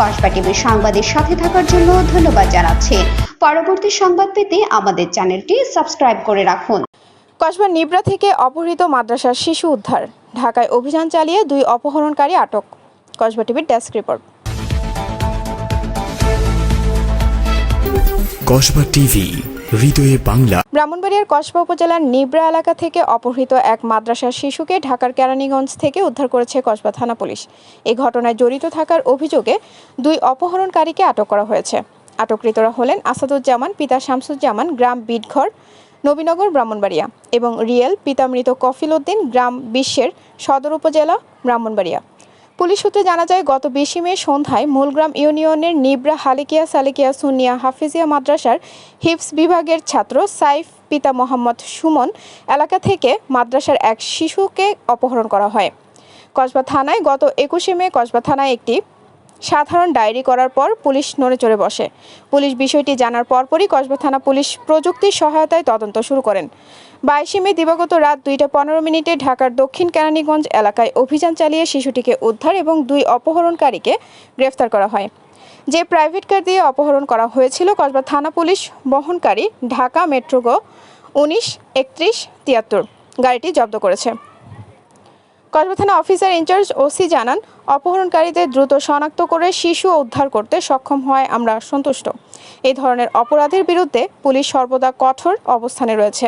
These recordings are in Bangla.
কসবা টিভির সংবাদের সাথে থাকার জন্য ধন্যবাদ জানাচ্ছি। পরবর্তী সংবাদ পেতে আমাদের চ্যানেলটি সাবস্ক্রাইব করে রাখুন। কসবা নিবরা থেকে অপহৃত মাদ্রাসার শিশু উদ্ধার। ঢাকায় অভিযান চালিয়ে দুই অপহরণকারী আটক। কসবা টিভির ডেস্ক রিপোর্ট। কসবা টিভি ব্রাহ্মণবাড়িয়ার কসবা উপজেলার নিবরা এলাকা থেকে অপহৃত এক মাদ্রাসার শিশুকে ঢাকার কেরানীগঞ্জ থেকে উদ্ধার করেছে কসবা থানা পুলিশ। এই ঘটনায় জড়িত থাকার অভিযোগে দুই অপহরণকারীকে আটক করা হয়েছে। আটককৃতরা হলেন আসাদুজ্জামান, পিতা শামসুজ্জামান, গ্রাম বিটঘর, নবীনগর, ব্রাহ্মণবাড়িয়া এবং রিয়েল পিতামৃত কফিল উদ্দিন, গ্রাম বিশ্বের সদর উপজেলা, ব্রাহ্মণবাড়িয়া। পুলিশ সূত্রে জানা যায়, গত বিশে মে সন্ধ্যায় মূলগ্রাম ইউনিয়নের নিবরা হালিকিয়া সালিকিয়া সুনিয়া হাফিজিয়া মাদ্রাসার হিপস বিভাগের ছাত্র সাইফ পিতা মোহাম্মদ সুমন এলাকা থেকে মাদ্রাসার এক শিশুকে অপহরণ করা হয়। কসবা থানায় গত একুশে মে কসবা থানায় একটি সাধারণ ডায়েরি করার পর পুলিশ নড়ে চড়ে বসে। পুলিশ বিষয়টি জানার পরপরই কসবা থানা পুলিশ প্রযুক্তির সহায়তায় তদন্ত শুরু করেন। বাইশে মে দিবাগত রাত দুইটা পনেরো মিনিটে ঢাকার দক্ষিণ কেরানীগঞ্জ এলাকায় অভিযান চালিয়ে শিশুটিকে উদ্ধার এবং দুই অপহরণকারীকে গ্রেফতার করা হয়। যে প্রাইভেট কার দিয়ে অপহরণ করা হয়েছিল কসবা থানা পুলিশ বহনকারী ঢাকা মেট্রোগো উনিশ, একত্রিশ, তিয়াত্তর গাড়িটি জব্দ করেছে। কসবা থানা অফিসার ইনচার্জ ওসি জানান, অপহরণকারীদের দ্রুত শনাক্ত করে শিশু উদ্ধার করতে সক্ষম হয় আমরা সন্তুষ্ট। এই ধরনের অপরাধের বিরুদ্ধে পুলিশ সর্বদা কঠোর অবস্থানে রয়েছে।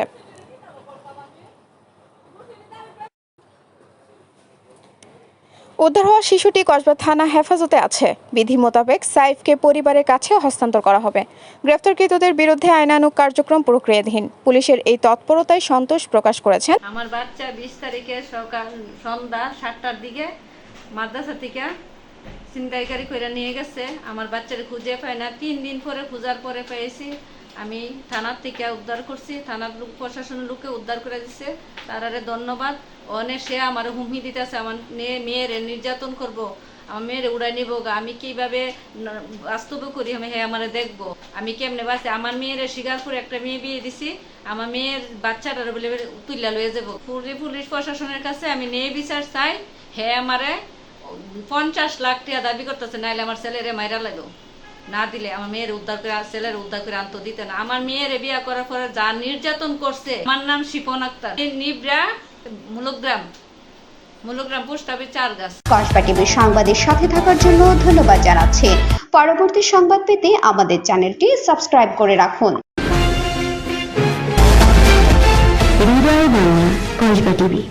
উদ্ধার হওয়া শিশুটি কসবা থানা হেফাজতে আছে। বিধি মোতাবেক সাইফকে পরিবারের কাছে হস্তান্তর করা হবে। গ্রেফতারকৃতদের বিরুদ্ধে আইনানুক কার্যক্রম প্রক্রিয়াধীন। পুলিশের এই তৎপরতায় সন্তোষ প্রকাশ করেছেন। আমার বাচ্চা বিশ তারিখে সকাল সন্ধ্যা সাতটার দিকে মাদ্রাসা থেকে ছিনতাইকারী করে নিয়ে গেছে। আমার বাচ্চারে খুঁজে পাই না। তিন দিন পরে খোঁজার পরে পেয়েছি। আমি থানার থেকে উদ্ধার করছি। থানার লোক প্রশাসনের লোককে উদ্ধার করে দিছে। তারারে ধন্যবাদ। অনেক সে আমার হুমকি দিতেছে। আমার মেয়ে মেয়ের নির্যাতন করব। আমার মেয়ের উড়াই নিব আমি কীভাবে বাস্তব করি? আমি হ্যাঁ আমার দেখব। আমি কেমনে বাঁচি? আমার মেয়ের স্বীকার করে একটা মেয়ে বিয়ে দিছি। আমার মেয়ের বাচ্চাটার বলে তুইলা লয়ে যাব। পুলিশ প্রশাসনের কাছে আমি নেই বিচার চাই। হ্যাঁ আমারে পঞ্চাশ লাখ টাকা দাবি করতেছে নাইলে আমার ছেলেরে মাইরা লাগো না দিলে আমার মেয়ের উদ্ধার করে ছেলের উদ্ধার করে আনতো দিতে না। আমার মেয়ের বিয়ে করার পরে যা নির্যাতন করছে আমার নাম শিপন আক্তার। নিবরা মুলগ্রাম। মুলগ্রাম পোস্ট অফিস চার গাছ। কসবা টিভির সাংবাদিক সাথে থাকার জন্য ধন্যবাদ জানাচ্ছি। পরবর্তী সংবাদ পেতে আমাদের চ্যানেলটি সাবস্ক্রাইব করে রাখুন। হৃদয় বাংলা কসবা টিভি।